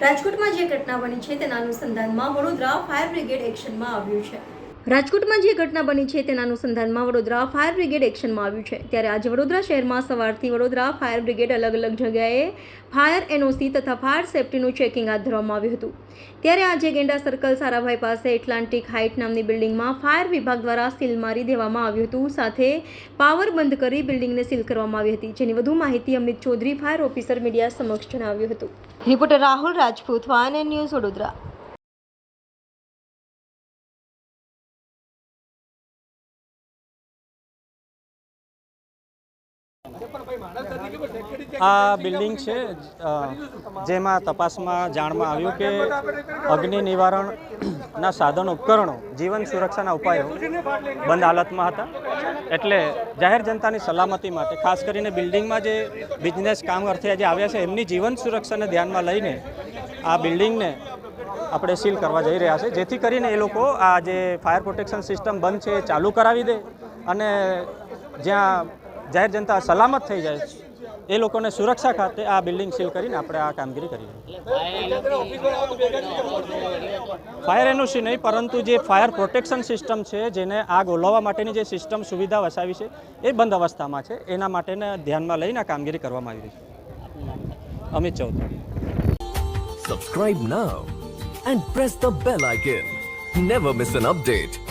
રાજકોટમાં જે ઘટના બની છે તેના અનુસંધાનમાં વડોદરા ફાયર બ્રિગેડ એક્શનમાં આવ્યું છે. રાજકોટમાં જે ઘટના બની છે તેના અનુસંધાનમાં વડોદરા ફાયર બ્રિગેડ એક્શનમાં આવ્યું છે. ત્યારે આજે વડોદરા શહેરમાં સવારથી વડોદરા ફાયર બ્રિગેડ અલગ અલગ જગ્યાએ ફાયર એનઓસી તથા ફાયર સેફટીનું ચેકિંગ હાથ ધરવામાં આવ્યું હતું. ત્યારે આજે ગેંડા સર્કલ સારાભાઈ પાસે એટલાન્ટિક હાઇટ નામની બિલ્ડિંગમાં ફાયર વિભાગ દ્વારા સીલ મારી દેવામાં આવ્યું હતું. સાથે પાવર બંધ કરી બિલ્ડિંગને સીલ કરવામાં આવી હતી. જેની વધુ માહિતી Amit Chaudhary fire officer media સમક્ષ જણાવ્યું હતું. રિપોર્ટર રાહુલ રાજપૂત વાન ન્યૂઝ વડોદરા. આ બિલ્ડિંગ છે જેમાં તપાસમાં જાણમાં આવ્યું કે અગ્નિ નિવારણના સાધન ઉપકરણો જીવન સુરક્ષાના ઉપાયો બંધ હાલતમાં હતા. એટલે જાહેર જનતાની સલામતી માટે, ખાસ કરીને બિલ્ડિંગમાં જે બિઝનેસ કામ અર્થે જે આવ્યા છે, એમની જીવન સુરક્ષાને ધ્યાનમાં લઈને આ બિલ્ડિંગને આપણે સીલ કરવા જઈ રહ્યા છે. જેથી કરીને એ લોકો આ જે ફાયર પ્રોટેક્શન સિસ્ટમ બંધ છે એ ચાલુ કરાવી દે અને જ્યાં જાહેર જનતા સલામત થઈ જાય એ લોકોને સુરક્ષા ખાતે આ બિલ્ડિંગ સીલ કરીને આપણે આ કામગીરી કરી ફાયર એનઓસી નહીં, પરંતુ જે ફાયર પ્રોટેક્શન સિસ્ટમ છે, જેને આગ ઓલવવા માટેની જે સિસ્ટમ સુવિધા વસાવી છે, એ બંધ અવસ્થામાં છે. એના માટેને ધ્યાનમાં લઈને આ કામગીરી કરવામાં આવી રહી છે. Amit Chaudhary. Subscribe now and press the bell icon never miss an update.